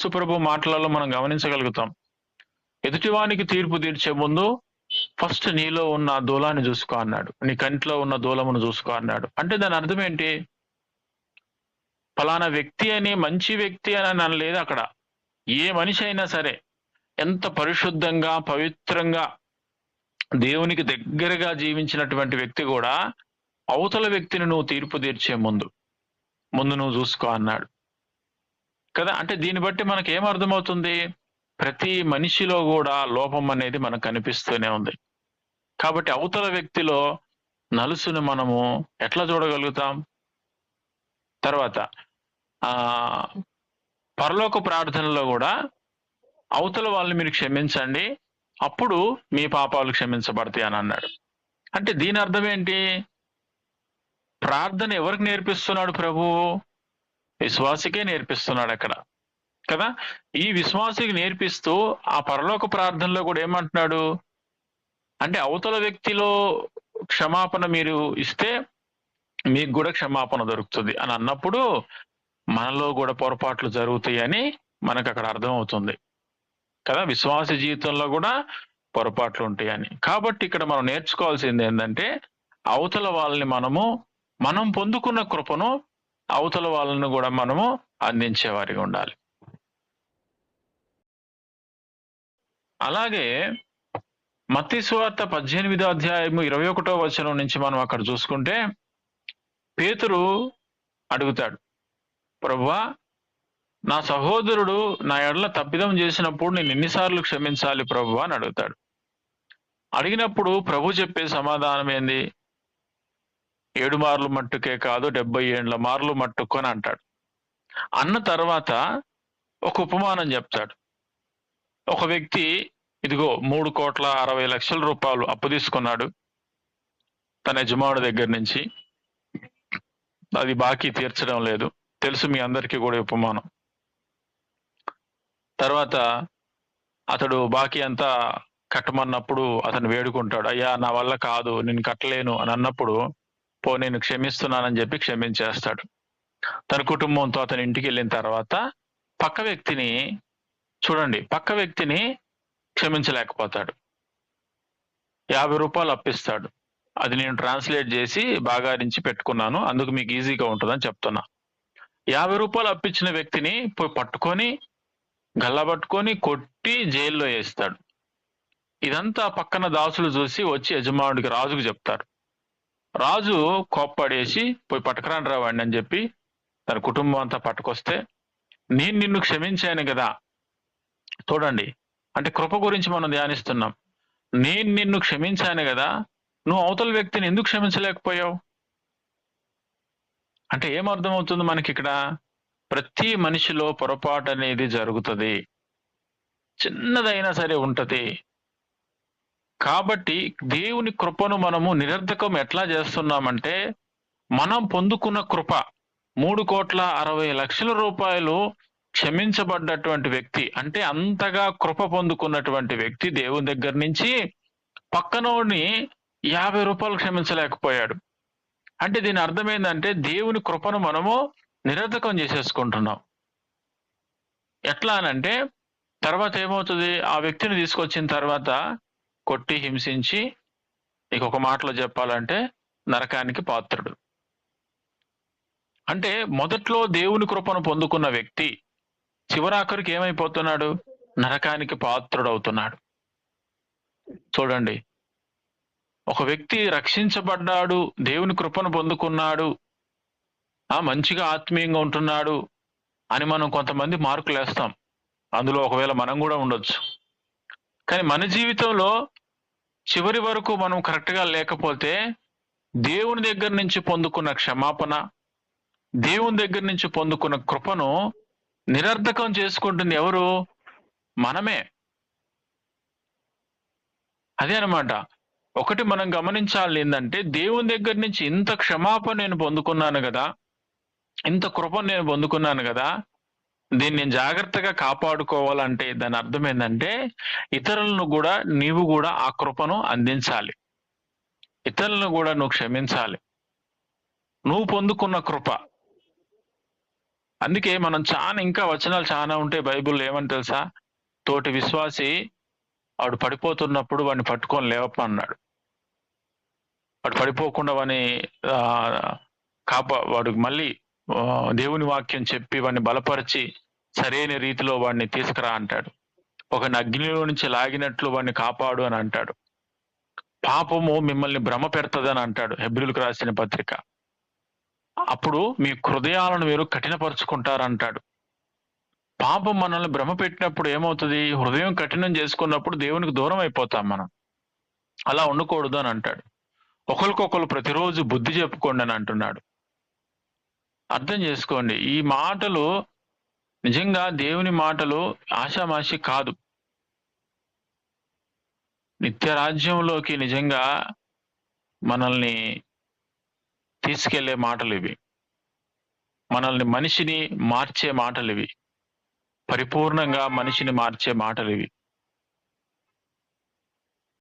సుప్రభు మాటలలో మనం గమనించగలుగుతాం. ఎదుటివానికి తీర్పు తీర్చే ముందు ఫస్ట్ నీలో ఉన్న దూలాన్ని చూసుకో అన్నాడు. నీ కంటిలో ఉన్న దూలమును చూసుకో అన్నాడు. అంటే దాని అర్థం ఏంటి? ఫలానా వ్యక్తి అని మంచి వ్యక్తి అని అనలేదు అక్కడ. ఏ మనిషి అయినా సరే ఎంత పరిశుద్ధంగా పవిత్రంగా దేవునికి దగ్గరగా జీవించినటువంటి వ్యక్తి కూడా అవతల వ్యక్తిని నువ్వు తీర్పు తీర్చే ముందు ముందు నువ్వు చూసుకో అన్నాడు. కదా? అంటే దీన్ని బట్టి మనకి ఏం అర్థమవుతుంది? ప్రతి మనిషిలో కూడా లోపం అనేది మనకు కనిపిస్తూనే ఉంది. కాబట్టి అవతల వ్యక్తిలో నలుసును మనము ఎట్లా చూడగలుగుతాం? తర్వాత ఆ పరలోక ప్రార్థనలో కూడా అవతల వాళ్ళని మీరు క్షమించండి. అప్పుడు మీ పాపాలు క్షమించబడతాయి అని అన్నాడు. అంటే దీని అర్థం ఏంటి? ప్రార్థన ఎవరికి నేర్పిస్తున్నాడు ప్రభు? విశ్వాసికే నేర్పిస్తున్నాడు అక్కడ. కదా? ఈ విశ్వాసికి నేర్పిస్తూ ఆ పరలోక ప్రార్థనలో కూడా ఏమంటున్నాడు? అంటే అవతల వ్యక్తిలో క్షమాపణ మీరు ఇస్తే మీకు కూడా క్షమాపణ దొరుకుతుంది అని అన్నప్పుడు మనలో కూడా పొరపాట్లు జరుగుతాయని మనకు అక్కడ అర్థమవుతుంది. కదా? విశ్వాస జీవితంలో కూడా పొరపాట్లు ఉంటాయని. కాబట్టి ఇక్కడ మనం నేర్చుకోవాల్సింది ఏంటంటే అవతల వాళ్ళని మనము మనం పొందుకున్న కృపను అవతల వాళ్ళను కూడా మనము అందించేవారిగా ఉండాలి. అలాగే మత్తి సువార్త పద్దెనిమిదో అధ్యాయము ఇరవై ఒకటో వచనం నుంచి మనం అక్కడ చూసుకుంటే పేతురు అడుగుతాడు ప్రభువా నా సహోదరుడు నా ఎడల తప్పిదం చేసినప్పుడు నేను ఎన్నిసార్లు క్షమించాలి ప్రభువా అని అడుగుతాడు. అడిగినప్పుడు ప్రభు చెప్పే సమాధానం ఏంది? ఏడు మార్లు మట్టుకే కాదు డెబ్బై ఏండ్ల మార్లు మట్టుకు అని అంటాడు. అన్న తర్వాత ఒక ఉపమానం చెప్తాడు. ఒక వ్యక్తి ఇదిగో మూడు కోట్ల అరవై లక్షల రూపాయలు అప్పు తీసుకున్నాడు తన యజమానుడి దగ్గర నుంచి. అది బాకీ తీర్చడం లేదు. తెలుసు మీ అందరికీ కూడా ఉపమానం. తర్వాత అతడు బాకీ అంతా కట్టమన్నప్పుడు అతను వేడుకుంటాడు. అయ్యా నా వల్ల కాదు నేను కట్టలేను అని అన్నప్పుడు పో నేను క్షమిస్తున్నానని చెప్పి క్షమించేస్తాడు. తన కుటుంబంతో అతని ఇంటికి వెళ్ళిన తర్వాత పక్క వ్యక్తిని చూడండి పక్క వ్యక్తిని క్షమించలేకపోతాడు. యాభై రూపాయలు అప్పిస్తాడు. అది నేను ట్రాన్స్లేట్ చేసి బాగా నుంచి పెట్టుకున్నాను అందుకు మీకు ఈజీగా ఉంటుందని చెప్తున్నా. యాభై రూపాయలు అప్పించిన వ్యక్తిని పోయి పట్టుకొని గల్లబట్టుకొని కొట్టి జైల్లో వేస్తాడు. ఇదంతా పక్కన దాసులు చూసి వచ్చి యజమానుడికి రాజుకు చెప్తారు. రాజు కోప్పడేసి పోయి పట్టుకురాని రావాడిని అని చెప్పి తన కుటుంబం అంతా పట్టుకొస్తే నేను నిన్ను క్షమించాను కదా. చూడండి అంటే కృప గురించి మనం ధ్యానిస్తున్నాం. నేను నిన్ను క్షమించాను కదా. నువ్వు అవతల వ్యక్తిని ఎందుకు క్షమించలేకపోయావు? అంటే ఏం మనకి ఇక్కడ? ప్రతి మనిషిలో పొరపాటు అనేది జరుగుతుంది. చిన్నదైనా సరే ఉంటుంది. కాబట్టి దేవుని కృపను మనము నిరర్ధకం ఎట్లా చేస్తున్నామంటే మనం పొందుకున్న కృప మూడు కోట్ల అరవై లక్షల రూపాయలు క్షమించబడ్డటువంటి వ్యక్తి అంటే అంతగా కృప పొందుకున్నటువంటి వ్యక్తి దేవుని దగ్గర నుంచి పక్కనోడిని యాభై రూపాయలు క్షమించలేకపోయాడు. అంటే దీని అర్థం ఏంటంటే దేవుని కృపను మనము నిరర్ధకం చేసేసుకుంటున్నాం. ఎట్లా అనంటే తర్వాత ఏమవుతుంది? ఆ వ్యక్తిని తీసుకొచ్చిన తర్వాత కొట్టి హింసించి నీకు ఒక మాటలో చెప్పాలంటే నరకానికి పాత్రుడు. అంటే మొదట్లో దేవుని కృపను పొందుకున్న వ్యక్తి చివరాఖరికి ఏమైపోతున్నాడు? నరకానికి పాత్రుడవుతున్నాడు. చూడండి. ఒక వ్యక్తి రక్షించబడ్డాడు దేవుని కృపను పొందుకున్నాడు ఆ మంచిగా ఆత్మీయంగా ఉంటున్నాడు అని మనం కొంతమంది మార్కులు వేస్తాం అందులో ఒకవేళ మనం కూడా ఉండొచ్చు. కానీ మన జీవితంలో చివరి వరకు మనం కరెక్ట్గా లేకపోతే దేవుని దగ్గర నుంచి పొందుకున్న క్షమాపణ దేవుని దగ్గర నుంచి పొందుకున్న కృపను నిరర్ధకం చేసుకుంటుంది ఎవరు? మనమే. అదే అన్నమాట. ఒకటి మనం గమనించాలి ఏంటంటే దేవుని దగ్గర నుంచి ఇంత క్షమాపణ నేను పొందుకున్నాను కదా ఇంత కృప నేను పొందుకున్నాను కదా దీన్ని నేను జాగ్రత్తగా కాపాడుకోవాలంటే దాని అర్థం ఏంటంటే ఇతరులను కూడా నీవు కూడా ఆ కృపను అందించాలి. ఇతరులను కూడా నువ్వు క్షమించాలి. నువ్వు పొందుకున్న కృప. అందుకే మనం చాలా ఇంకా వచనాలు చాలా ఉంటాయి బైబిల్ ఏమని తెలుసా? తోటి విశ్వాసి వాడు పడిపోతున్నప్పుడు వాడిని పట్టుకొని లేవపన్నాడు వాడు పడిపోకుండా వాని కాపా వాడు మళ్ళీ దేవుని వాక్యం చెప్పి వాడిని బలపరిచి సరైన రీతిలో వాడిని తీసుకురా అంటాడు. ఒక అగ్నిలో నుంచి లాగినట్లు వాడిని కాపాడు అని అంటాడు. పాపము మిమ్మల్ని భ్రమ పెడతదని అంటాడు హెబ్రిల్కు రాసిన పత్రిక. అప్పుడు మీ హృదయాలను మీరు కఠినపరుచుకుంటారంటాడు పాపం మనల్ని భ్రమ పెట్టినప్పుడు ఏమవుతుంది? హృదయం కఠినం చేసుకున్నప్పుడు దేవునికి దూరం అయిపోతాం మనం. అలా ఉండకూడదు అని అంటాడు. ఒకరికొకరు ప్రతిరోజు బుద్ధి చెప్పుకోండి అని అంటున్నాడు. అర్థం చేసుకోండి. ఈ మాటలు నిజంగా దేవుని మాటలు ఆషామాషి కాదు. నిత్య రాజ్యంలోకి నిజంగా మనల్ని తీసుకెళ్ళే మాటలు ఇవి. మనల్ని మనిషిని మార్చే మాటలు ఇవి. పరిపూర్ణంగా మనిషిని మార్చే మాటలు ఇవి.